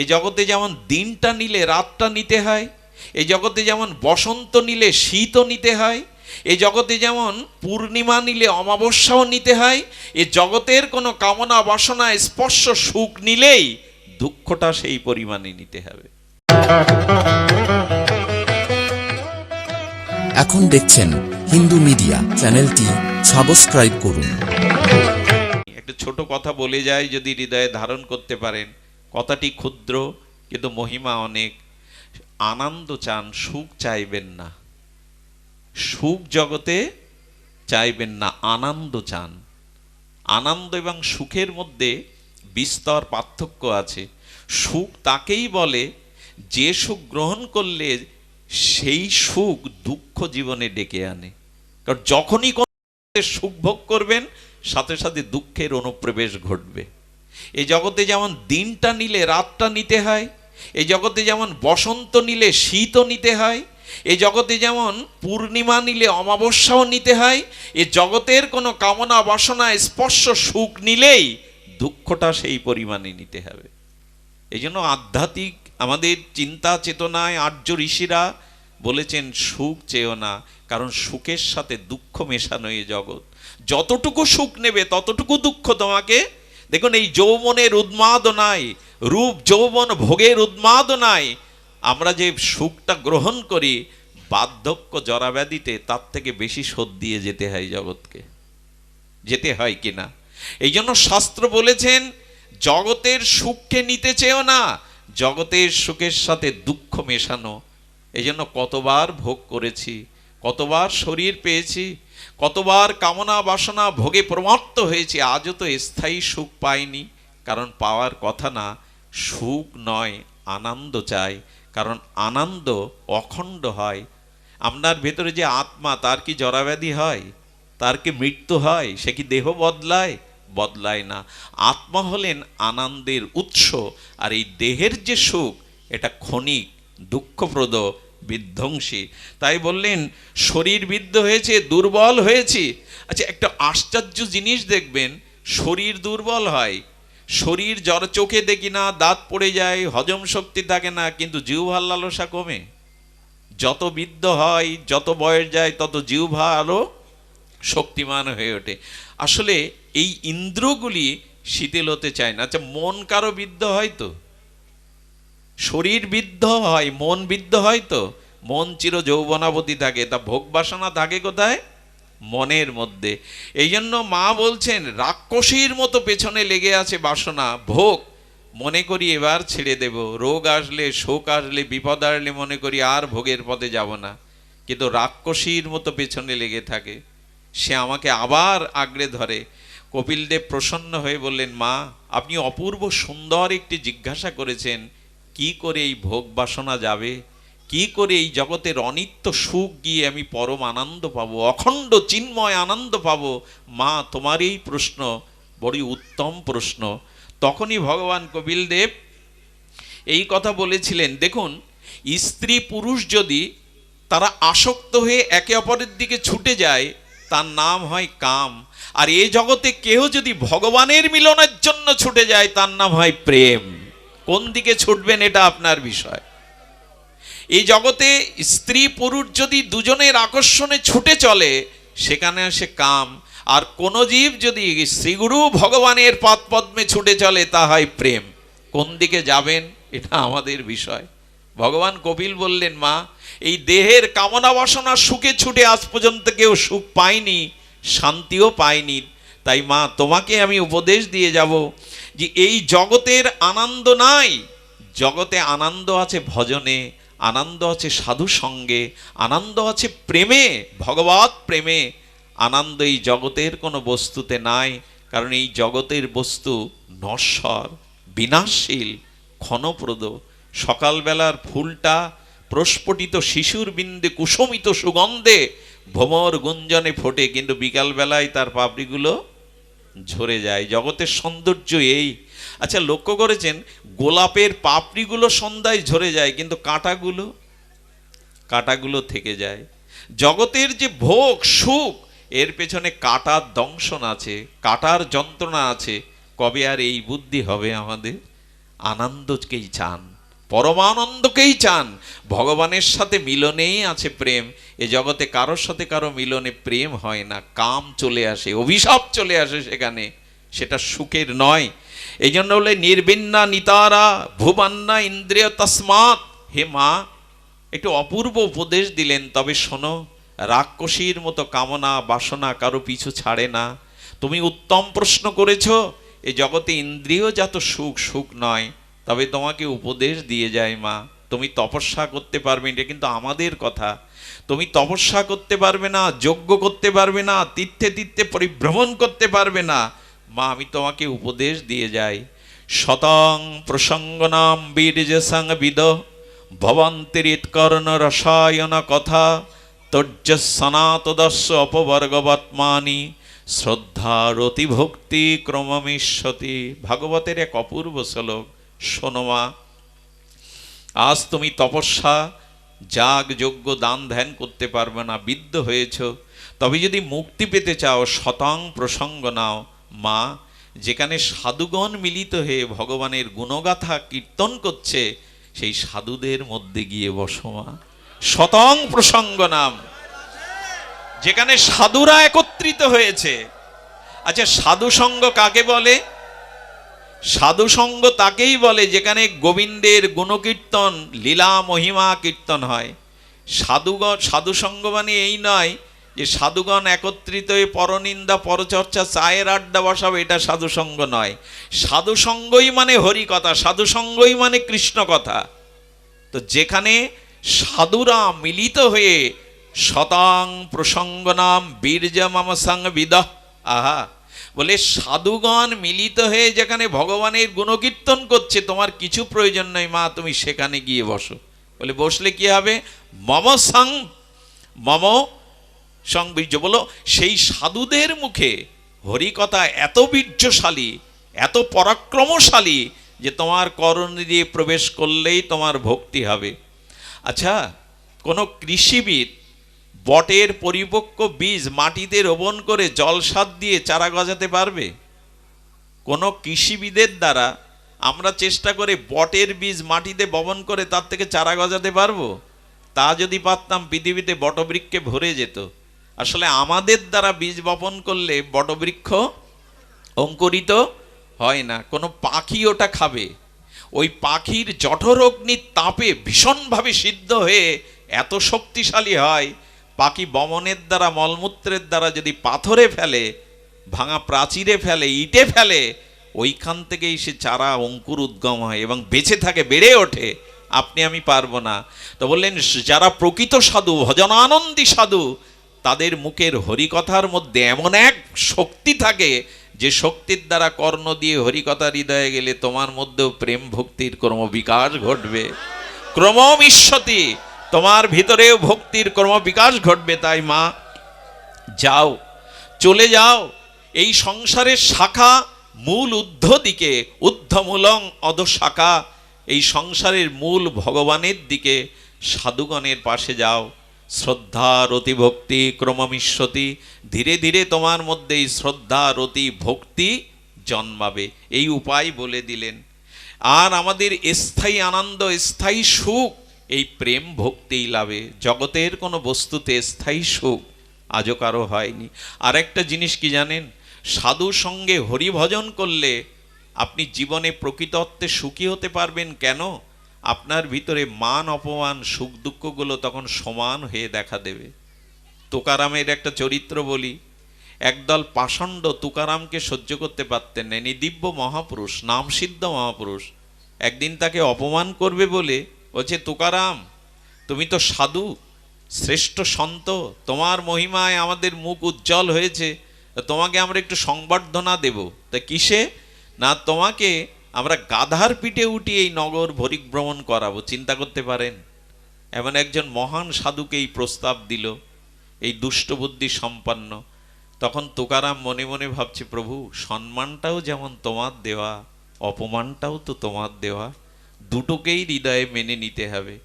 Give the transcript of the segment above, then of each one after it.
এই জগতে যেমন দিনটা নিলে রাতটা নিতে হয় এই জগতে যেমন বসন্ত নিলে শীতও নিতে হয় এই জগতে যেমন পূর্ণিমা নিলে অমাবস্যাও নিতে হয় এ জগতের কোনো কামনা বাসনা স্পর্শ সুখ নিলেই দুঃখটা সেই পরিমাণে নিতে হবে। এখন দেখছেন হিন্দু মিডিয়া চ্যানেলটি সাবস্ক্রাইব করুন। একটা ছোট কথা বলে যায় যদি হৃদয়ে ধারণ করতে পারেন। কথাটি ক্ষুদ্র, কিন্তু মহিমা অনেক। আনন্দ চান, সুখ চাইবেন না। সুখ জগতে চাইবেন না, আনন্দ চান। আনন্দ এবং সুখের মধ্যে বিস্তর পার্থক্য আছে। সুখ তাকেই বলে, যে সুখ গ্রহণ করলে সেই সুখ দুঃখ জীবনে ডেকে আনে। কারণ যখনই কোনো সুখ ভোগ করবেন, সাথে সাথে দুঃখের অনুপ্রবেশ ঘটবে। এই জগতে যেমন দিনটা নিলে রাতটা নিতে হয় এই জগতে যেমন বসন্ত নিলে শীতও নিতে হয়, এ জগতে যেমন পূর্ণিমা নিলে অমাবস্যাও নিতে হয়, এ জগতের কোনো কামনা বাসনা স্পর্শ সুখ নিলেই দুঃখটা সেই পরিমাণে নিতে হবে। এই জন্য আধ্যাত্মিক আমাদের চিন্তা চেতনায় আর্য ঋষিরা বলেছেন, সুখ চেয়েও না, কারণ সুখের সাথে দুঃখ মেশানো এই জগৎ। যতটুকু সুখ নেবে, ততটুকু দুঃখ তোমাকে দেখুন, এই যৌবনের উন্মাদনায়, রূপ যৌবন ভোগের উন্মাদনায় আমরা যে সুখটা গ্রহণ করি, বার্ধক্য জরাব্যাধিতে তার থেকে বেশি শোধ দিয়ে যেতে হয় জগৎকে। যেতে হয় কিনা এই জন্য শাস্ত্র বলেছেন, জগতের সুখকে নিতে চেয়েও না, জগতের সুখের সাথে দুঃখ মেশানো। এই জন্য কতবার ভোগ করেছি, কতবার শরীর পেয়েছি কতবার কামনা বাসনা ভোগে প্রমাত্ত হয়েছে, আজও তো স্থায়ী সুখ পাইনি। কারণ পাওয়ার কথা না, সুখ নয়, আনন্দ চাই। কারণ আনন্দ অখণ্ড হয়। আপনার ভেতরে যে আত্মা, তার কি জরাব্যাধি হয়? তার কি মৃত্যু হয়? সে কি দেহ বদলায়? বদলায় না। আত্মা হলেন আনন্দের উৎস, আর এই দেহের যে সুখ, এটা ক্ষণিক দুঃখপ্রদ বিধ্বংসী। তাই বললেন শরীর বিদ্ধ হয়েছে, দুর্বল হয়েছে। আচ্ছা একটা আশ্চর্য জিনিস দেখবেন, শরীর দুর্বল হয়। শরীর জ্বর চোখে দেখি না, দাঁত পড়ে যায়, হজম শক্তি থাকে না, কিন্তু জিহ্বার লালসা কমে। যত বৃদ্ধ হয়, যত বয়স যায়, তত জিহ্বা আরও শক্তিমান হয়ে ওঠে। আসলে এই ইন্দ্রগুলি শিথিল হতে চায় না। আচ্ছা মন কারও বিদ্ধ হয় তো? শরীর বিদ্ধ হয়, মন বিদ্ধ হয় তো? মন চির যৌবনাবতী থাকে, তা ভোগ বাসনা থাকে কোথায়? মনের মধ্যে। এই জন্য মা বলছেন, রাক্ষসীর মতো পেছনে লেগে আছে বাসনা, ভোগ। মনে করি এবার ছেড়ে দেব। রোগ আসলে, শোক আসলে, বিপদ আসলে মনে করি আর ভোগের পথে যাব না। কিন্তু রাক্ষসীর মতো পেছনে লেগে থাকে। সে আমাকে আবার আগড়ে ধরে। কপিলদেব প্রসন্ন হয়ে বললেন, মা, আপনি অপূর্ব সুন্দর একটি জিজ্ঞাসা করেছেন। কি করে এই ভোগ বাসনা যাবে? কি করে এই জগতের অনিত্য সুখ গিয়ে আমি পরম আনন্দ পাবো, অখণ্ড চিন্ময় আনন্দ পাবো? মা, তোমার এই প্রশ্ন বড়ই উত্তম প্রশ্ন। তখনই ভগবান কপিলদেব এই কথা বলেছিলেন, দেখুন, স্ত্রী পুরুষ যদি তারা আসক্ত হয়ে একে অপরের দিকে ছুটে যায়, তার নাম হয় কাম। আর এ জগতে কেউ যদি ভগবানের মিলনের জন্য ছুটে যায়, তার নাম হয় প্রেম। কোন দিকে ছুটবেন এটা আপনার বিষয়। এই জগতে স্ত্রী পুরুষ যদি দুজনের আকর্ষণে ছুটে চলে, সেখানে আসে কাম। আর কোন জীব যদি শ্রীগুরু ভগবানের পথ পদ্মে ছুটে চলে, তা হয় প্রেম। কোন দিকে যাবেন, এটা আমাদের বিষয়। ভগবান কপিল বললেন, মা, এই দেহের কামনা বাসনা সুখে ছুটে আজ পর্যন্ত কেউ সুখ পায়নি, শান্তিও পায়নি। তাই মা, তোমাকে আমি উপদেশ দিয়ে যাব যে এই জগতের আনন্দ নাই। জগতে আনন্দ আছে ভজনে, আনন্দ আছে সাধু সঙ্গে, আনন্দ আছে প্রেমে, ভগবত প্রেমে। আনন্দ এই জগতের কোনো বস্তুতে নাই, কারণ এই জগতের বস্তু নশ্বর, বিনাশশীল, ক্ষণপ্রদ। সকালবেলার ফুলটা প্রস্ফুটিত শিশুর বিন্দে কুসুমিত সুগন্ধে ভ্রমর গুঞ্জনে ফোটে, কিন্তু বিকালবেলায় তার পাপড়িগুলো ঝরে যায়। জগতের সৌন্দর্য এই। আচ্ছা লক্ষ্য করেছেন? গোলাপের পাপড়িগুলো সন্ধ্যায় ঝরে যায়, কিন্তু কাঁটাগুলো কাঁটাগুলো থেকে যায়। জগতের যে ভোগ, সুখ, এর পেছনে কাটার দংশন আছে, কাটার যন্ত্রণা আছে। কবে আর এই বুদ্ধি হবে আমাদের? আনন্দকেই চান। পরমানন্দকেই চান। ভগবানের সাথে মিলনেই আছে প্রেম। এ জগতে কারোর সাথে কারও মিলনে প্রেম হয় না। কাম চলে আসে, অভিশাপ চলে আসে সেখানে। সেটা সুখের নয়। এই জন্য বলে, নির্বিন্না নিতারা ভুবান্না ইন্দ্রিয় তসমাৎ। হে মা, একটু অপূর্ব উপদেশ দিলেন, তবে শোনো, রাক্ষসীর মতো কামনা বাসনা কারও পিছু ছাড়ে না। তুমি উত্তম প্রশ্ন করেছ, এ জগতে ইন্দ্রিয়জাত সুখ সুখ নয়। তবে তোমাকে উপদেশ দিয়ে যায় মা, তুমি তপস্যা করতে পারবে, এটা কিন্তু আমাদের কথা। তুমি তপস্যা করতে পারবে না, যজ্ঞ করতে পারবে না, তীর্থে তীর্থে পরিভ্রমণ করতে পারবে না। মা, আমি তোমাকে উপদেশ দিয়ে যাই। শতং প্রসঙ্গনাম বীর্য বিদ ভবন্তিরিৎকর্ণ রসায়ন কথা তর্য সনাতদস্য অপবর্গবৎমানি শ্রদ্ধা রতি ভক্তি ক্রমমিষ্যতি। ভাগবতের এক অপূর্ব শ্লোক। শোনোমা আজ তুমি তপস্যা, যাগ, যজ্ঞ, দান, ধ্যান করতে পারবে না, বিদ্ধ হয়েছ। তবে যদি মুক্তি পেতে চাও শতাং প্রসঙ্গ নাও। মা, যেখানে সাধুগণ মিলিত হয়ে ভগবানের গুণগাথা কীর্তন করছে, সেই সাধুদের মধ্যে গিয়ে বসো মা। শতং প্রসঙ্গ নাম। যেখানে সাধুরা একত্রিত হয়েছে। আচ্ছা সাধু সঙ্গ কাকে বলে? সাধু সঙ্গ তাকেই বলে যেখানে গোবিন্দের গুণকীর্তন, লীলা, মহিমা কীর্তন হয়। সাধুগণ, সাধুসঙ্গ মানে এই নয় যে সাধুগণ একত্রিত হয়ে পরনিন্দা, পরচর্চা, চায়ের আড্ডা বসাবে, এটা সাধুসঙ্গ নয়। সাধুসঙ্গই মানে হরি কথা সাধু সঙ্গই মানে কৃষ্ণ কথা। তো যেখানে সাধুরা মিলিত হয়ে শতাং প্রসঙ্গনাম বীর্য মাম সঙ্গ বিদহ আহা! বলে, সাধুগণ মিলিত হয়ে যেখানে ভগবানের গুণকীর্তন করছে, তোমার কিছু প্রয়োজন নয় মা, তুমি সেখানে গিয়ে বসো। বলে, বসলে কি হবে? মম সং, মম সংবীর্য। বলো, সেই সাধুদের মুখে হরিকথা এত বীর্যশালী, এত পরাক্রমশালী যে তোমার করণ দিয়ে প্রবেশ করলেই তোমার ভক্তি হবে। আচ্ছা কোনো কৃষিবিদ বটের পরিপক্ক বীজ মাটিতে রোপণ করে জলসাদ দিয়ে চারা গজাতে পারবে? কোনো কৃষিবিদের দ্বারা আমরা চেষ্টা করে বটের বীজ মাটিতে বপন করে তার থেকে চারা গজাতে পারব? তা যদি পারতাম, পৃথিবীতে বটবৃক্ষে ভরে যেত। আসলে আমাদের দ্বারা বীজ বপন করলে বটবৃক্ষ অঙ্কুরিত হয় না, কোনো পাখি ওটা খাবে। ওই পাখির জঠরগ্নির তাপে ভীষণভাবে সিদ্ধ হয়ে এত শক্তিশালী হয় পাখি বমনের দ্বারা, মলমূত্রের দ্বারা যদি পাথরে ফেলে, ভাঙা প্রাচীরে ফেলে, ইটে ফেলে, ওইখান থেকেই সে চারা, অঙ্কুর উদ্গম হয় এবং বেঁচে থাকে, বেড়ে ওঠে। আপনি আমি পারব না। তো বললেন, যারা প্রকৃত সাধু, ভজনানন্দী সাধু, তাদের মুখের হরিকথার মধ্যে এমন এক শক্তি থাকে, যে শক্তির দ্বারা কর্ণ দিয়ে হরিকথা হৃদয়ে গেলে তোমার মধ্যেও প্রেম ভক্তির ক্রম বিকাশ ঘটবে ক্রমমিষ্যতি তোমার ভিতরেও ভক্তির ক্রম বিকাশ ঘটবে, তাই মা, যাও, চলে যাও। এই সংসারের শাখা মূল উদ্ধ দিকে ঊর্ধ্বমূলং অধশাখা। এই সংসারের মূল ভগবানের দিকে, সাধুগণের পাশে যাও। শ্রদ্ধা রতি ভক্তি ক্রমমিষ্যতি, ধীরে ধীরে তোমার মধ্যে এই শ্রদ্ধা রতি ভক্তি জন্মাবে। এই উপায় বলে দিলেন। আর আমাদের স্থায়ী আনন্দ, স্থায়ী সুখ এই প্রেম ভক্তিই লাভে জগতের কোনো বস্তুতে স্থায়ী সুখ আজও কারও হয়নি। আর একটা জিনিস কি জানেন? সাধুর সঙ্গে হরিভজন করলে আপনি জীবনে প্রকৃত অর্থে সুখী হতে পারবেন কেন? আপনার ভিতরে মান অপমান, সুখ দুঃখগুলো তখন সমান হয়ে দেখা দেবে। তোকারামের একটা চরিত্র বলি, একদল পাষণ্ড তুকারামকে সহ্য করতে পারতেন না। ইনি দিব্য মহাপুরুষ নাম সিদ্ধ মহাপুরুষ। একদিন তাকে অপমান করবে বলে বলছে, তুকারাম, তুমি তো সাধু, শ্রেষ্ঠ সন্ত, তোমার মহিমায় আমাদের মুখ উজ্জ্বল হয়েছে তোমাকে আমরা একটু সংবর্ধনা দেব। তা কিসে? না, তোমাকে আমরা গাধার পিঠে উঠি এই নগর পরিভ্রমণ করাবো। চিন্তা করতে পারেন, এমন একজন মহান সাধুকে এই প্রস্তাব দিল, এই দুষ্টবুদ্ধি সম্পন্ন। তখন তুকারাম মনে মনে ভাবছে, প্রভু, সম্মানটাও যেমন তোমার দেওয়া, অপমানটাও তো তোমার দেওয়া। দুটোকেই হৃদয়ে মেনে নিতে হবে।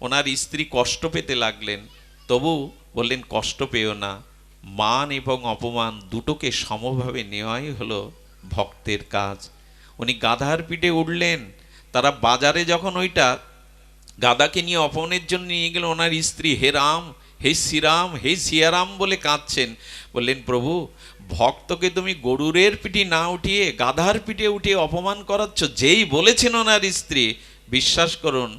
ওনার স্ত্রী কষ্ট পেতে লাগলেন, তবু বললেন, কষ্ট পেও না। মান এবং অপমান দুটোকে সমভাবে নেওয়াই হলো ভক্তের কাজ। উনি গাধার পিঠে উঠলেন। তারা বাজারে যখন ওইটা গাদাকে নিয়ে অপমানের জন্য নিয়ে গেল ওনার স্ত্রী, হে রাম, হে শ্রীরাম, হে সিয়ারাম বলে কাঁদছেন। বললেন, প্রভু ভক্তকে তুমি গরুরের পিঠে না উঠিয়ে, গাধার পিঠে উঠিয়ে অপমান করাচ্ছ? যেই বলেছেন ওনার স্ত্রী, বিশ্বাস করুন,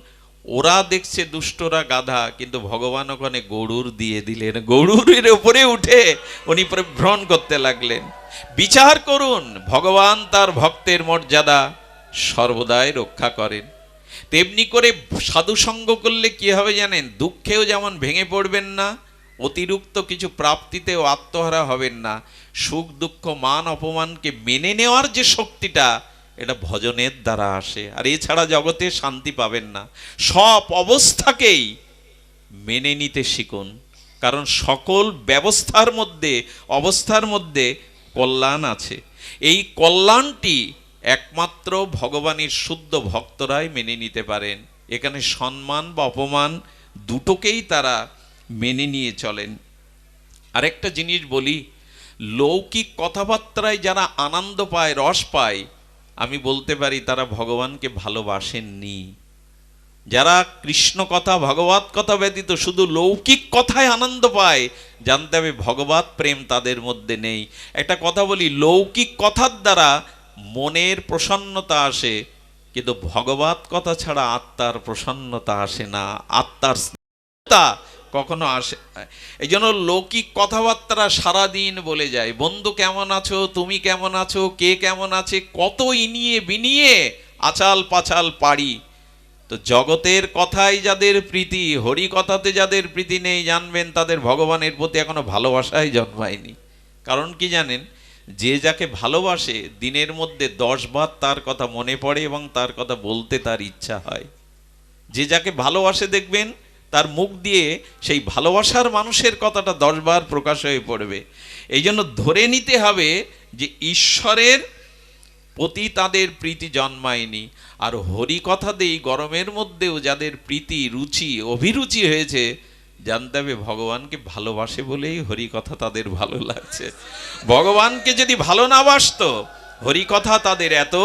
ওরা দেখছে দুষ্টরা গাধা, কিন্তু ভগবান ওখানে গরুর দিয়ে দিলেন। গরুরের উপরে উঠে উনি ভ্রণ করতে লাগলেন। বিচার করুন, ভগবান তার ভক্তের মর্যাদা সর্বদাই রক্ষা করেন। তেমনি করে সাধু সঙ্গ করলে কি হবে জানেন? দুঃখেও যেমন ভেঙে পড়বেন না, অতিরিক্ত কিছু প্রাপ্তিতেও আত্মহারা হবেন না। সুখ, দুঃখ, মান, অপমানকে মেনে নেওয়ার যে শক্তিটা, এটা ভজনের দ্বারা আসে। আর এছাড়া জগতে শান্তি পাবেন না। সব অবস্থাকেই মেনে নিতে শিখুন। কারণ সকল ব্যবস্থার মধ্যে, অবস্থার মধ্যে কল্যাণ আছে। এই কল্যাণটি একমাত্র ভগবানের শুদ্ধ ভক্তরাই মেনে নিতে পারেন। এখানে সম্মান বা অপমান দুটোকেই তারা মেনে নিয়ে চলেন। আরেকটা জিনিস বলি লৌকিক কথাবার্তায় যারা আনন্দ পায়, রস পায়, আমি বলতে পারি তারা ভগবানকে ভালোবাসেননি। যারা কৃষ্ণ কথা, ভগবত কথা ব্যতীত শুধু লৌকিক কথায় আনন্দ পায়, জানতে হবে ভগবত প্রেম তাদের মধ্যে নেই। একটা কথা বলি, লৌকিক কথার দ্বারা মনের প্রসন্নতা আসে, কিন্তু ভগবত কথা ছাড়া আত্মার প্রসন্নতা আসে না। আত্মার স্নেহতা কখনো আসে এই জন্য লৌকিক কথাবার্তা সারাদিন বলে যায়, বন্ধু কেমন আছো? তুমি কেমন আছো? কে কেমন আছে? কত ইনিয়ে বিনিয়ে আচাল পাচাল পারি তো জগতের কথাই যাদের প্রীতি, হরি কথাতে যাদের প্রীতি নেই, জানবেন তাদের ভগবানের প্রতি এখনও ভালোবাসাই জন্মায়নি। কারণ কি জানেন? যে যাকে ভালোবাসে, দিনের মধ্যে দশ বার তার কথা মনে পড়ে এবং তার কথা বলতে তার ইচ্ছা হয়। যে যাকে ভালোবাসে দেখবেন তার মুখ দিয়ে সেই ভালোবাসার মানুষের কথাটা দশবার প্রকাশ হয়ে পড়বে। এই জন্য ধরে নিতে হবে যে ঈশ্বরের প্রতি তাদের প্রীতি জন্মায়নি। আর হরি কথা দেই গরমের মধ্যেও যাদের প্রীতি, রুচি, অভিরুচি হয়েছে জানতে হবে ভগবানকে ভালোবাসে বলেই হরি কথা তাদের ভালো লাগছে। ভগবানকে যদি ভালো না বাসতো হরি কথা তাদের এত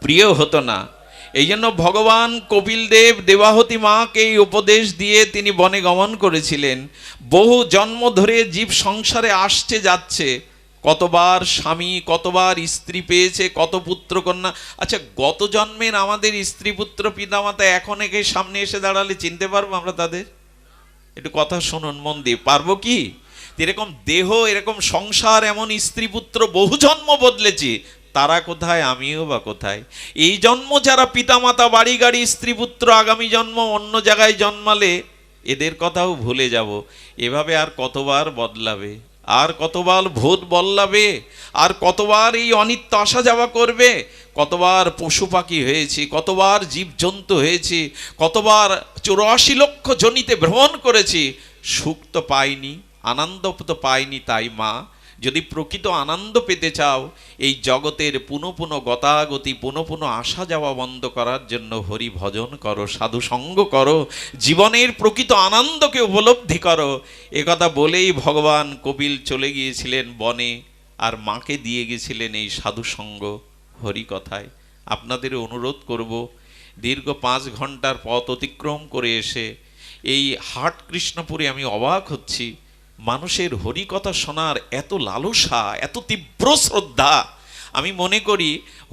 প্রিয় হতো না। এই জন্য ভগবান কপিল দেব দেবাহতী মাকে এই উপদেশ দিয়ে তিনি বনে গমন করেছিলেন। বহু জন্ম ধরে জীব সংসারে আসছে যাচ্ছে। কতবার স্বামী, কতবার স্ত্রী পেয়েছে, কত পুত্র কন্যা আচ্ছা গত জন্মের আমাদের স্ত্রী পুত্র পিতামাতা এখন একে সামনে এসে দাঁড়ালে চিনতে পারব আমরা তাদের? একটু কথা শুনুন মন দিয়ে, পারব কি? এরকম দেহ, এরকম সংসার, এমন স্ত্রী পুত্র বহু জন্ম বদলেছি। তারা কোথায়, আমিও বা কোথায়? এই জন্ম যারা পিতামাতা, বাড়ি, গাড়ি, স্ত্রী, পুত্র, আগামী জন্ম, অন্য জায়গায় জন্মালে, এদের কথাও ভুলে যাব। এভাবে আর কতবার বদলাবে? আর কতবার ভূত বদলাবে আর কতবার এই অনিত্য আসা যাওয়া করবে? কতবার পশু পাখি হয়েছি, কতবার জীবজন্তু হয়েছি, কতবার চৌরাশি লক্ষ জনিতে ভ্রমণ করেছি, সুখ তো পাইনি, আনন্দ তো পাইনি তাই মা। যদি প্রকৃত আনন্দ পেতে চাও, এই জগতের পুনঃ পুনঃ গতাগতি, পুনঃ পুনঃ আসা যাওয়া বন্ধ করার জন্য হরি ভজন করো, সাধু সঙ্গ করো, জীবনের প্রকৃত আনন্দকে উপলব্ধি করো। একথা বলেই ভগবান কপিল চলে গিয়েছিলেন বনে, আর মাকে দিয়ে গেছিলেন এই সাধু সঙ্গ হরি কথায়। আপনাদের অনুরোধ করব, দীর্ঘ পাঁচ ঘণ্টার পথ অতিক্রম করে এসে এই হাট কৃষ্ণপুরে আমি অবাক হচ্ছি। মানুষের হরিকথা শোনার এত লালসা, এত তীব্র শ্রদ্ধা। আমি মনে করি,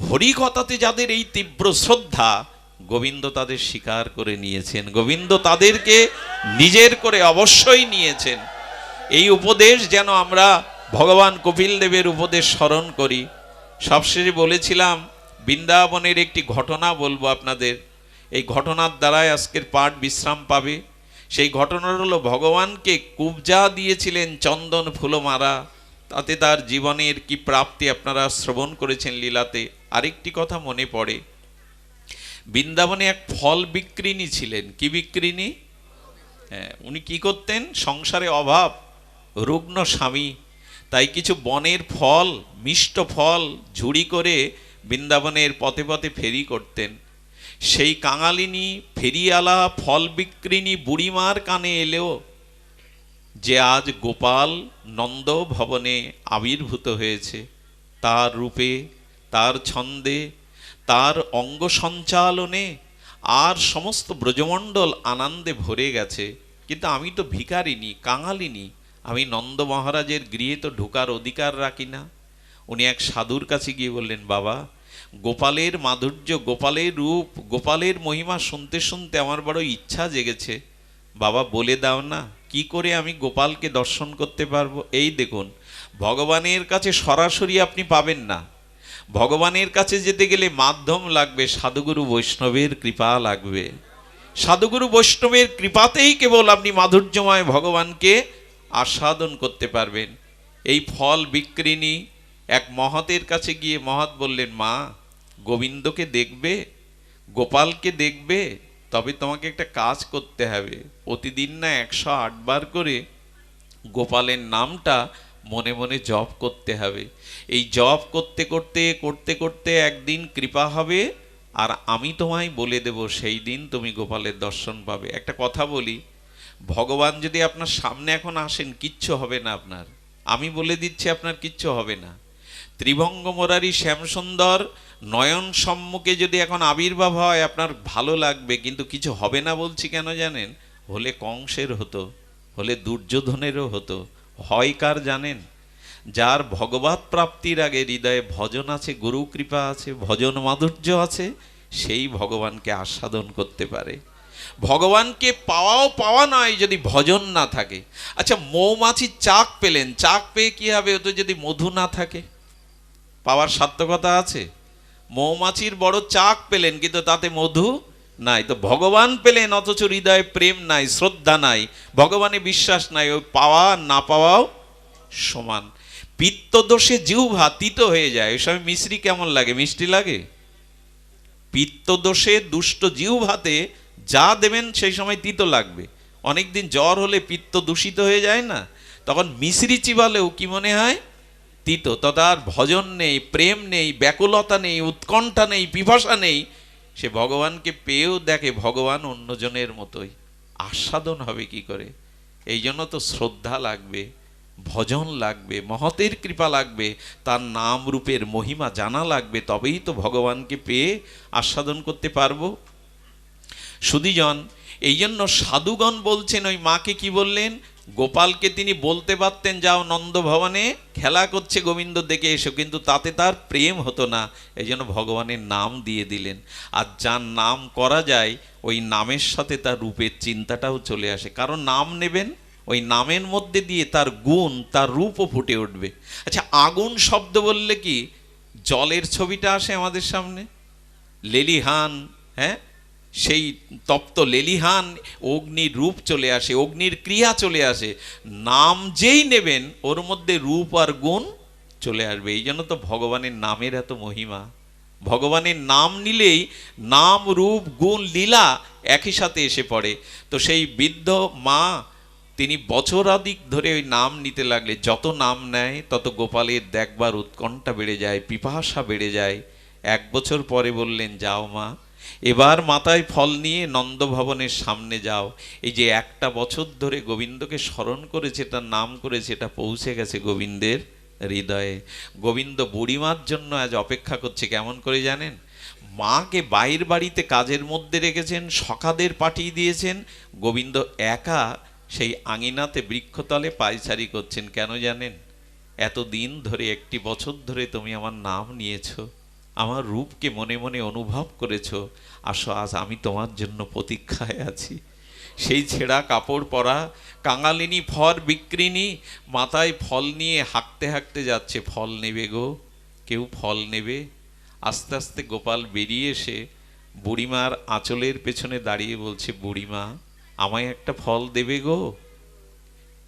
হরিকথাতে যাদের এই তীব্র শ্রদ্ধা, গোবিন্দ তাদের স্বীকার করে নিয়েছেন। গোবিন্দ তাদেরকে নিজের করে অবশ্যই নিয়েছেন। এই উপদেশ যেন আমরা ভগবান কপিল দেবের উপদেশ স্মরণ করি। সবশেষে বলেছিলাম, বৃন্দাবনের একটি ঘটনা বলব আপনাদের। এই ঘটনার দ্বারাই আজকের পাঠ বিশ্রাম পাবে। সেই ঘটনাটা হলো ভগবানকে কুবজা দিয়েছিলেন চন্দন ফুলমারা। তাতে তার জীবনের কি প্রাপ্তি আপনারা শ্রবণ করেছেন লীলাতে? আরেকটি কথা মনে পড়ে। বৃন্দাবনে এক ফল বিক্রিনী ছিলেন। কি বিক্রিনী হ্যাঁ উনি কি করতেন? সংসারে অভাব, রুগ্ন স্বামী। তাই কিছু বনের ফল, মিষ্ট ফল ঝুড়ি করে বৃন্দাবনের পথে পথে ফেরি করতেন। সেই কাঙালিনী ফেরিয়ালা, ফল বিক্রিনী বুড়িমার কানে এলেও যে আজ গোপাল নন্দ ভবনে আবির্ভূত হয়েছে। তার রূপে, তার ছন্দে, তার অঙ্গ সঞ্চালনে আর সমস্ত ব্রজমণ্ডল আনন্দে ভরে গেছে। কিন্তু আমি তো ভিখারিনী কাঙালিনী, আমি নন্দ মহারাজের গৃহে তো ঢোকার অধিকার রাখি না। উনি এক সাধুর কাছে গিয়ে বললেন, বাবা গোপালের মাধুর্য, গোপালের রূপ, গোপালের মহিমা শুনতে শুনতে আমার বড় ইচ্ছা জেগেছে। বাবা, বলে দাও না, কি করে আমি গোপালকে দর্শন করতে পারব? এই দেখুন, ভগবানের কাছে সরাসরি আপনি পাবেন না। ভগবানের কাছে যেতে গেলে মাধ্যম লাগবে, সাধুগুরু বৈষ্ণবের কৃপা লাগবে। সাধুগুরু বৈষ্ণবের কৃপাতেই কেবল আপনি মাধুর্যময় ভগবানকে আস্বাদন করতে পারবেন। এই ফল বিক্রিনী এক মহতের কাছে গিয়ে মহৎ বললেন, মা, গোবিন্দকে দেখবে, গোপালকে দেখবে, তবে তোমাকে একটা কাজ করতে হবে। প্রতিদিন না একশো আটবার করে গোপালের নামটা মনে মনে জপ করতে হবে। এই জপ করতে করতে করতে করতে একদিন কৃপা হবে, আর আমি তোমায় বলে দেব, সেই দিন তুমি গোপালের দর্শন পাবে। একটা কথা বলি, ভগবান যদি আপনার সামনে এখন আসেন, কিচ্ছু হবে না আপনার। আমি বলে দিচ্ছি, আপনার কিচ্ছু হবে না। ত্রিভঙ্গ মোরারি শ্যামসুন্দর নয়ন সম্মুখে যদি এখন আবির্ভাব হয়, আপনার ভালো লাগবে, কিন্তু কিছু হবে না বলছি কেন জানেন? হলে কংসের হতো, হলে দুর্যোধনেরও হতো। হয় কার জানেন? যার ভগবত প্রাপ্তির আগে হৃদয়ে ভজন আছে, গুরু কৃপা আছে, ভজন মাধুর্য আছে, সেই ভগবানকে আস্বাদন করতে পারে। ভগবানকে পাওয়াও পাওয়া নয় যদি ভজন না থাকে। আচ্ছা মৌমাছি চাক পেলেন, চাক পেয়ে কি হবে? ও তো যদি মধু না থাকে। পাওয়ার সার্থকতা আছে। মৌমাছির বড় চাক পেলেন, কিন্তু তাতে মধু নাই। তো ভগবান পেলেন, অথচ হৃদয়ে প্রেম নাই, শ্রদ্ধা নাই, ভগবানে বিশ্বাস নাই, ওই পাওয়া না পাওয়াও সমান। পিত্তদোষে জিহ্বা তিত হয়ে যায়, ওই সময় মিশ্রি কেমন লাগে? মিষ্টি লাগে? পিত্তদোষে দুষ্ট জিহ্বাতে যা দেবেন, সেই সময় তিতো লাগবে। অনেকদিন জ্বর হলে পিত্ত দূষিত হয়ে যায় না? তখন মিশ্রি চিবালেও কি মনে হয়? তিত তদার ভজন নেই, প্রেম নেই, ব্যাকুলতা নেই, উৎকণ্ঠা নেই পিপাসা নেই, সে ভগবানকে পেয়েও দেখে ভগবান অন্যজনের মতোই। আস্বাদন হবে কি করে? এই জন্য তো শ্রদ্ধা লাগবে, ভজন লাগবে, মহতের কৃপা লাগবে, তার নাম রূপের মহিমা জানা লাগবে, তবেই তো ভগবানকে পেয়ে আস্বাদন করতে পারব। সুদীজন এই জন্য সাধুগণ বলছেন, ওই মাকে কি বললেন? গোপালকে তিনি বলতে পারতেন, যাও নন্দ ভবনে খেলা করছে গোবিন্দ দেখে এসো। কিন্তু তাতে তার প্রেম হতো না, এই জন্য ভগবানের নাম দিয়ে দিলেন। আর যার নাম করা যায়, ওই নামের সাথে তার রূপের চিন্তাটাও চলে আসে। কারণ নাম নেবেন, ওই নামের মধ্যে দিয়ে তার গুণ, তার রূপও ফুটে উঠবে। আচ্ছা আগুন শব্দ বললে কি, জলের ছবিটা আসে আমাদের সামনে? লেলিহান হ্যাঁ? সেই তপ্ত লেলিহান অগ্নির রূপ চলে আসে, অগ্নির ক্রিয়া চলে আসে। নাম যেই নেবেন, ওর মধ্যে রূপ আর গুণ চলে আসবে। এই জন্য তো ভগবানের নামের এত মহিমা। ভগবানের নাম নিলেই নাম, রূপ, গুণ, লীলা একই সাথে এসে পড়ে। তো সেই বৃদ্ধ মা, তিনি বছরাধিক ধরে ওই নাম নিতে লাগলে, যত নাম নেয়, তত গোপালের দেখবার উৎকণ্ঠা বেড়ে যায়, পিপাসা বেড়ে যায়। এক বছর পরে বললেন, যাও মা এবার মাথায় ফল নিয়ে নন্দভবনের সামনে যাও। এই যে একটা বছর ধরে গোবিন্দকে স্মরণ করেছে তার নাম করেছে এটা পৌঁছে গেছে গোবিন্দের হৃদয়ে। গোবিন্দ বুড়িমার জন্য আজ অপেক্ষা করছে, কেমন করে জানেন? মাকে বাইর বাড়িতে কাজের মধ্যে রেখেছেন, সখাদের পাঠিয়ে দিয়েছেন। গোবিন্দ একা সেই আঙিনাতে বৃক্ষতলে পায়চারি করছেন, কেন জানেন? এতদিন ধরে, একটি বছর ধরে তুমি আমার নাম নিয়েছো। আমার রূপকে মনে মনে অনুভব করেছ, আসো আজ আমি তোমার জন্য প্রতীক্ষায় আছি। সেই ছেঁড়া কাপড় পরা, কাঙালিনী ফর বিক্রিনী মাথায় ফল নিয়ে হাঁকতে হাঁকতে যাচ্ছে, ফল নেবে গো, কেউ ফল নেবে? আস্তে আস্তে গোপাল বেরিয়ে এসে বুড়িমার আঁচলের পেছনে দাঁড়িয়ে বলছে, বুড়িমা, আমায় একটা ফল দেবে গো?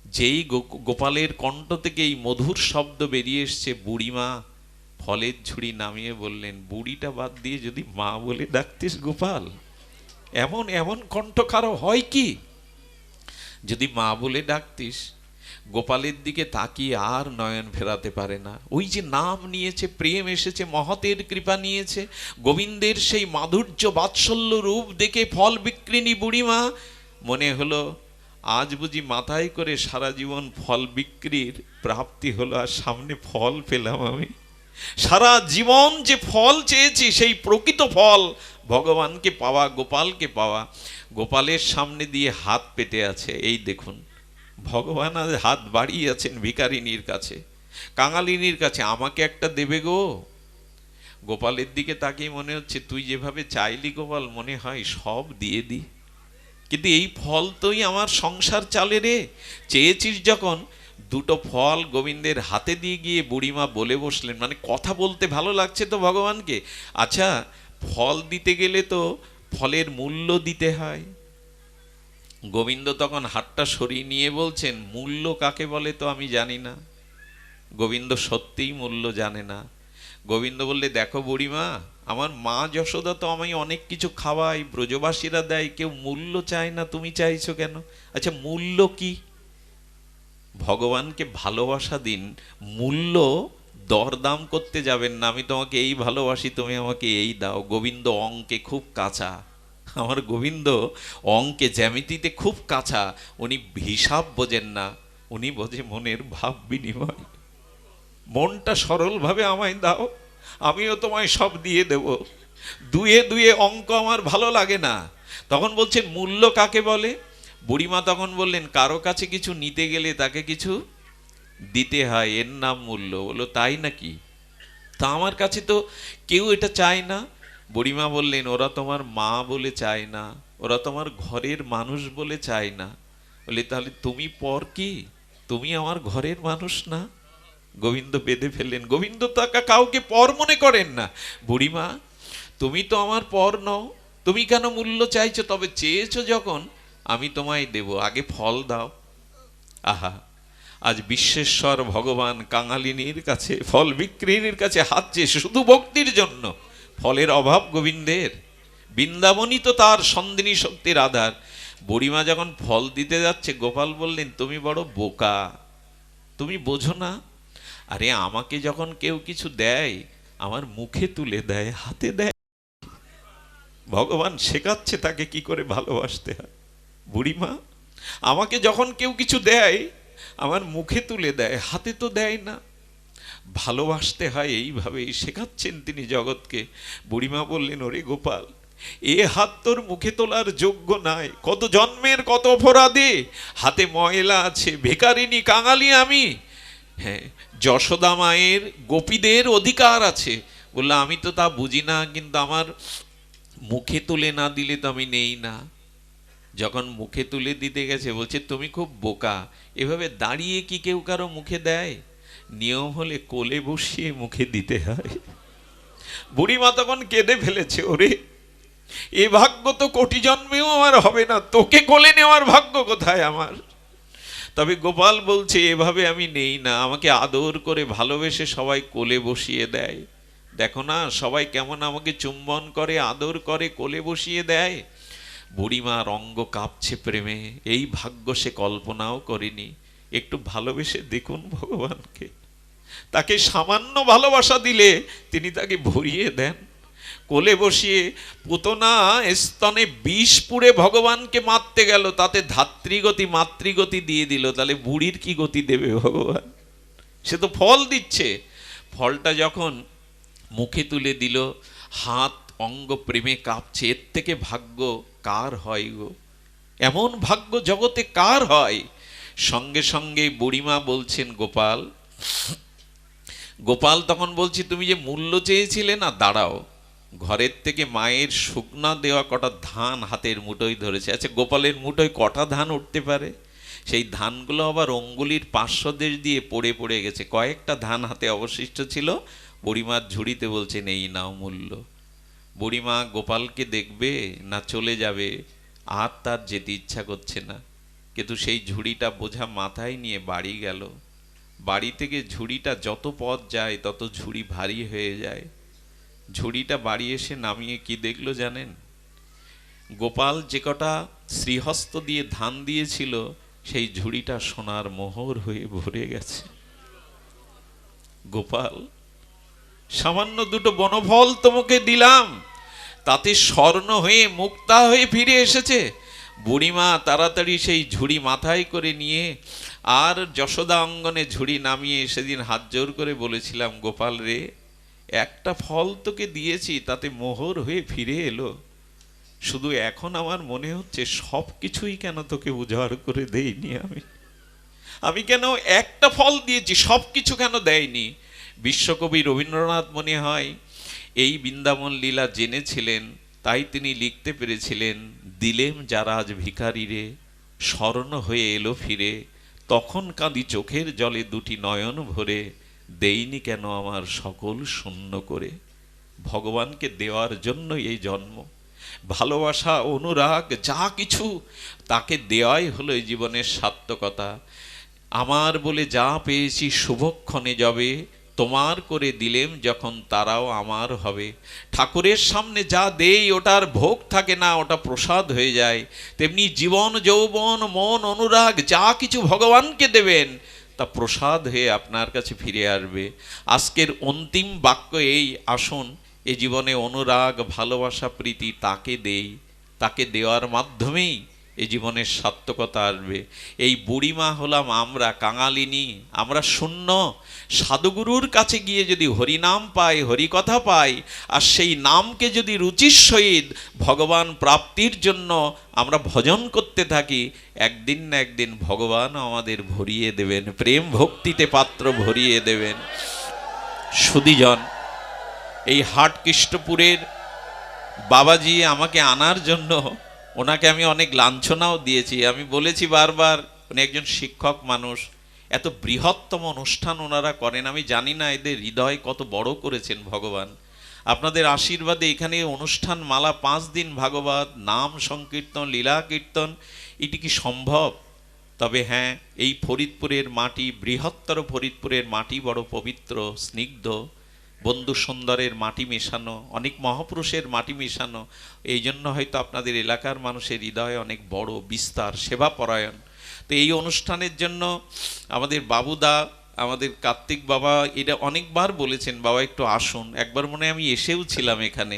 যেই গোপালের কণ্ঠ থেকে এই মধুর শব্দ বেরিয়ে এসছে, বুড়িমা ফলের ঝুড়ি নামিয়ে বললেন, বুড়িটা বাদ দিয়ে যদি মা বলে ডাকতিস গোপাল, এমন এমন কণ্ঠ কারও হয় কি? যদি মা বলে ডাকতিস, গোপালের দিকে তাকিয়ে আর নয়ন ফেরাতে পারে না। ওই যে নাম নিয়েছে, প্রেম এসেছে, মহতের কৃপা নিয়েছে, গোবিন্দের সেই মাধুর্য বাৎসল্য রূপ দেখে ফল বিক্রিনী বুড়িমা, মনে হলো আজ বুঝি মাথায় করে সারা জীবন ফল বিক্রির প্রাপ্তি হলো আর সামনে ফল পেলাম আমি। সারা জীবন যে ফল চেয়েছি, সেই প্রকৃত ফল ভগবানকে পাওয়া, গোপালকে পাওয়া, গোপালের সামনে দিয়ে হাত পেতে আছে। এই দেখুন, ভগবান আজ হাত বাড়িয়ে আছেন ভিকারিনীর কাছে, কাঙালিনীর কাছে। আমাকে একটা দেবে গো। গোপালের দিকে তাকিয়ে মনে হচ্ছে, তুই যেভাবে চাইলি গোপাল, মনে হয় সব দিয়ে দি। কিন্তু এই ফল তোই আমার সংসার চালে রে। চেয়েছিস যখন দুটো ফল গোবিন্দের হাতে দিয়ে গিয়ে বুড়িমা বলে বসলেন মানে কথা বলতে ভালো লাগছে তো ভগবানকে? আচ্ছা ফল দিতে গেলে তো ফলের মূল্য দিতে হয়। গোবিন্দ তখন হাতটা সরিয়ে নিয়ে বলছেন, মূল্য কাকে বলে তো আমি জানি না। গোবিন্দ সত্যিই মূল্য জানে না। গোবিন্দ বললে, দেখো বুড়িমা, আমার মা যশোদা তো আমি অনেক কিছু খাওয়াই ব্রজবাসীরা দেয়, কেউ মূল্য চায় না, তুমি চাইছো কেন? আচ্ছা মূল্য কি? ভগবানকে ভালোবাসা দিন, মূল্য দরদাম করতে যাবেন না, আমি তোমাকে এই ভালোবাসি, তুমি আমাকে এই দাও। গোবিন্দ অঙ্কে খুব কাঁচা। আমার গোবিন্দ অঙ্কে জ্যামিতিতে খুব কাঁচা। উনি হিসাব বোঝেন না, উনি বোঝে মনের ভাব বিনিময়। মনটা সরলভাবে আমায় দাও, আমিও তোমায় সব দিয়ে দেব। দুয়ে দুয়ে অঙ্ক আমার ভালো লাগে না। তখন বলছেন মূল্য কাকে বলে? বুড়িমা তখন বললেন, কারও কাছে কিছু নিতে গেলে তাকে কিছু দিতে হয়, এর নাম মূল্য। বলল, তাই নাকি? তা আমার কাছে তো কেউ এটা চায় না। বুড়িমা বললেন, ওরা তোমার মা বলে চায় না, ওরা তোমার ঘরের মানুষ বলে চায় না। বলে তাহলে তুমি পর কি? তুমি আমার ঘরের মানুষ না? গোবিন্দ বেঁধে ফেললেন, গোবিন্দ তো কা- কাউকে পর মনে করেন না। বুড়িমা, তুমি তো আমার পর নও, তুমি কেন মূল্য চাইছো? তবে চেয়েছো যখন আমি তোমায় দেব, আগে ফল দাও। আহা, আজ বিশ্বেশ্বর ভগবান কাঙালিনীর কাছে, ফল বিক্রিনীর কাছে হাত চেয়ে শুধু ভক্তির জন্য, ফলের অভাব গোবিন্দের। বৃন্দাবনই তো তার সন্দিনী শক্তির আধার। বুড়িমা যখন ফল দিতে যাচ্ছে, গোপাল বললেন, তুমি বড় বোকা, তুমি বোঝো না। আরে আমাকে যখন কেউ কিছু দেয়, আমার মুখে তুলে দেয়, হাতে দেয়। ভগবান শেখাচ্ছে তাকে কি করে ভালোবাসতে হয়। বুড়িমা, আমাকে যখন কেউ কিছু দেয়, আমার মুখে তুলে দেয়, হাতে তো দেয় না। ভালোবাসতে হয় এইভাবেই, শেখাচ্ছেন তিনি জগৎকে। বুড়িমা বললেন, ওরে গোপাল, এ হাত তোর মুখে তোলার যোগ্য নাই। কত জন্মের, কত অপরাধে। হাতে ময়লা আছে বেকারিনী কাঙালি আমি। হ্যাঁ যশোদা মায়ের গোপীদের অধিকার আছে। বলল, আমি তো তা বুঝি না, কিন্তু আমার মুখে তুলে না দিলে তো আমি নেই না। যখন মুখে তুলে দিতে গেছে, বলছে, তুমি খুব বোকা। এভাবে দাঁড়িয়ে কি কেউ কারও মুখে দেয়? নিয়ম হলে কোলে বসিয়ে মুখে দিতে হয়। বুড়িমা তখন কেঁদে ফেলেছে, ওরে, এ ভাগ্য তো কোটি জন্মেও আমার হবে না। তোকে কোলে নেওয়ার ভাগ্য কোথায় আমার? তবে গোপাল বলছে, এভাবে আমি নেই না। আমাকে আদর করে ভালোবেসে সবাই কোলে বসিয়ে দেয়। দেখো না, সবাই কেমন আমাকে চুম্বন করে, আদর করে, কোলে বসিয়ে দেয়। বুড়িমার অঙ্গ কাঁপছে প্রেমে, এই ভাগ্য সে কল্পনাও করেনি। একটু ভালোবেসে দেখুন ভগবানকে। তাকে সামান্য ভালোবাসা দিলে তিনি তাকে ভরিয়ে দেন। কোলে বসিয়ে পুতনা স্তনে বিষ পুড়ে ভগবানকে মারতে গেল, তাতে ধাত্রীগতি, মাতৃগতি দিয়ে দিল। তাহলে বুড়ির কি গতি দেবে ভগবান? সে তো ফল দিচ্ছে। ফলটা যখন মুখে তুলে দিল, হাত অঙ্গ প্রেমে কাঁপছে। এর থেকে ভাগ্য কার হয় গো? এমন ভাগ্য জগতে কার হয়? সঙ্গে সঙ্গে বুড়িমা বলছেন, গোপাল গোপাল তখন বলছি, তুমি যে মূল্য চেয়েছিলে না, দাঁড়াও। ঘরের থেকে মায়ের শুকনা দেওয়া কটা ধান হাতের মুঠোয় ধরেছে। আচ্ছা গোপালের মুঠোয় কটা ধান উঠতে পারে? সেই ধানগুলো আবার অঙ্গুলির দেশ দিয়ে পড়ে পড়ে গেছে। কয়েকটা ধান হাতে অবশিষ্ট ছিল। বুড়িমার ঝুড়িতে বলছেন এই নাও মূল্য। বুড়িমা গোপালকে দেখবে না চলে যাবে, আর তার যেতে ইচ্ছা করছে না। কিন্তু সেই ঝুড়িটা বোঝা মাথায় নিয়ে বাড়ি গেল। বাড়ি থেকে ঝুড়িটা যত পথ যায়, তত ঝুড়ি ভারী হয়ে যায়। ঝুড়িটা বাড়ি এসে নামিয়ে কি দেখল জানেন? গোপাল যে কটা শ্রীহস্ত দিয়ে ধান দিয়েছিল, সেই ঝুড়িটা সোনার মোহর হয়ে ভরে গেছে। গোপাল, সামান্য দুটো বনফল তোমাকে দিলাম। তাতে স্বর্ণ হয়ে, মুক্তা হয়ে ফিরে এসেছে। বুড়িমা তাড়াতাড়ি সেই ঝুড়ি মাথায় করে নিয়ে আর যশোদা অঙ্গনে ঝুড়ি নামিয়ে সেদিন হাত জোর করে বলেছিলাম, গোপাল রে, একটা ফল তোকে দিয়েছি, তাতে মোহর হয়ে ফিরে এলো। শুধু এখন আমার মনে হচ্ছে সব কিছুই কেন তোকে উজাড় করে দেইনি আমি? আমি কেন একটা ফল দিয়েছি, সব কিছু কেন দেয়নি? বিশ্বকবি রবীন্দ্রনাথ মনে হয় এই বৃন্দাবন লীলা জেনেছিলেন, তাই তিনি লিখতে পেরেছিলেন, দিলেম যারা আজ ভিখারিরে স্মরণ হয়ে এলো ফিরে, তখন কাঁদি চোখের জলে দুটি নয়ন ভরে, দেইনি কেন আমার সকল শূন্য করে? ভগবানকে দেওয়ার জন্য এই জন্ম। ভালোবাসা, অনুরাগ, যা কিছু, তাকে দেওয়াই হলো এই জীবনের সার্থকতা। আমার বলে যা পেয়েছি, শুভক্ষণে যাবে তোমার করে দিলেম যখন তারাও আমার হবে। ঠাকুরের সামনে যা দেই, ওটার ভোগ থাকে না, ওটা প্রসাদ হয়ে যায়। তেমনি জীবন, যৌবন, মন, অনুরাগ, যা কিছু ভগবানকে দেবেন, তা প্রসাদ হয়ে আপনার কাছে ফিরে আসবে। আজকের অন্তিম বাক্য এই, আসুন, এ জীবনে অনুরাগ, ভালোবাসা, প্রীতি তাকে দেই। তাকে দেওয়ার মাধ্যমেই এ জীবনের সার্থকতা আসবে। এই বুড়িমা হলাম আমরা, কাঙালিনী, আমরা শূন্য। সাধুগুরুর কাছে গিয়ে যদি হরিনাম পাই, হরিকথা পাই, আর সেই নামকে যদি রুচির সহিত ভগবান প্রাপ্তির জন্য আমরা ভজন করতে থাকি, একদিন না একদিন ভগবান আমাদের ভরিয়ে দেবেন, প্রেম ভক্তিতে পাত্র ভরিয়ে দেবেন। সুদীজন এই হাট কৃষ্ণপুরের বাবাজি আমাকে আনার জন্য ওনাকে আমি অনেক লাঞ্ছনাও দিয়েছি। আমি বলেছি বারবার, উনি একজন শিক্ষক মানুষ, এত বৃহত্তম অনুষ্ঠান ওনারা করেন, আমি জানি না এদের হৃদয় কত বড় করেছেন ভগবান। আপনাদের আশীর্বাদে এখানে অনুষ্ঠান মালা পাঁচ দিন ভাগবত, নাম সংকীর্তন, লীলা কীর্তন, এটি কি সম্ভব? তবে হ্যাঁ এই ফরিদপুরের মাটি, বৃহত্তর ফরিদপুরের মাটি বড় পবিত্র, স্নিগ্ধ। বন্ধু সুন্দরের মাটি মেশানো, অনেক মহাপুরুষের মাটি মেশানো এই জন্য হয়তো আপনাদের এলাকার মানুষের হৃদয় অনেক বড়, বিস্তার, সেবা পরায়ণ। তো এই অনুষ্ঠানের জন্য আমাদের বাবুদা, আমাদের কার্তিক বাবা, এটা অনেকবার বলেছেন, বাবা, একটু আসুন। একবার মনে আমি এসেও ছিলাম এখানে।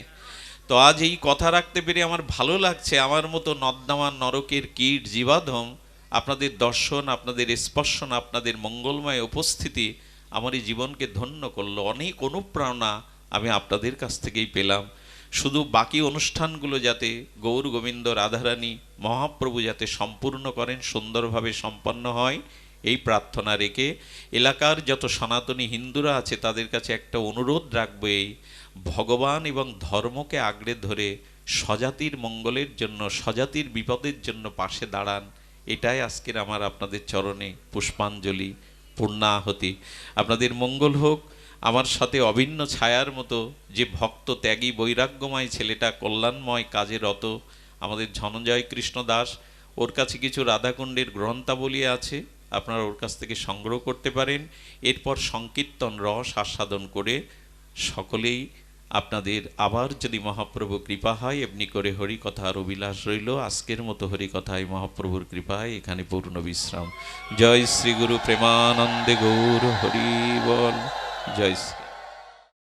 তো আজ এই কথা রাখতে পেরে আমার ভালো লাগছে, আমার মতো নর্দমা নরকের কীট জীবাধম, আপনাদের দর্শন, আপনাদের স্পর্শন, আপনাদের মঙ্গলময় উপস্থিতি আমার এই জীবনকে ধন্য করল। অনেক অনুপ্রেরণা আমি আপনাদের কাছ থেকেই পেলাম। শুধু বাকি অনুষ্ঠানগুলো যাতে গৌর গোবিন্দ রাধারানী মহাপ্রভু যাতে সম্পূর্ণ করেন, সুন্দরভাবে সম্পন্ন হয়, এই প্রার্থনা রেখে এলাকার যত সনাতনী হিন্দুরা আছে, তাদের কাছে একটা অনুরোধ রাখব এই ভগবান এবং ধর্মকে আগড়ে ধরে স্বজাতির মঙ্গলের জন্য, স্বজাতির বিপদের জন্য পাশে দাঁড়ান। এটাই আজকের আমার আপনাদের চরণে পুষ্পাঞ্জলি। পূর্ণাহতি। আপনাদের মঙ্গল হোক। আমার সাথে অভিন্ন ছায়ার মতো যে ভক্ত ত্যাগী বৈরাগ্যময় ছেলেটা কল্যাণময় কাজে রত, আমাদের ধনঞ্জয় কৃষ্ণ দাস, ওর কাছে কিছু রাধাকুণ্ডের গ্রন্থাবলী আছে, আপনারা ওর কাছ থেকে সংগ্রহ করতে পারেন। এরপর সংকীর্তন, রস আস্বাদন করে সকলেই আপনাদের আবার যদি মহাপ্রভু কৃপা হয় এমনি করে হরি হরিকথার অভিলাষ রইল, আজকের মতো হরি হরিকথায় মহাপ্রভুর কৃপায় এখানে পূর্ণ বিশ্রাম। জয় শ্রী গুরু প্রেমানন্দে গৌর হরি বল। জয় শ্রী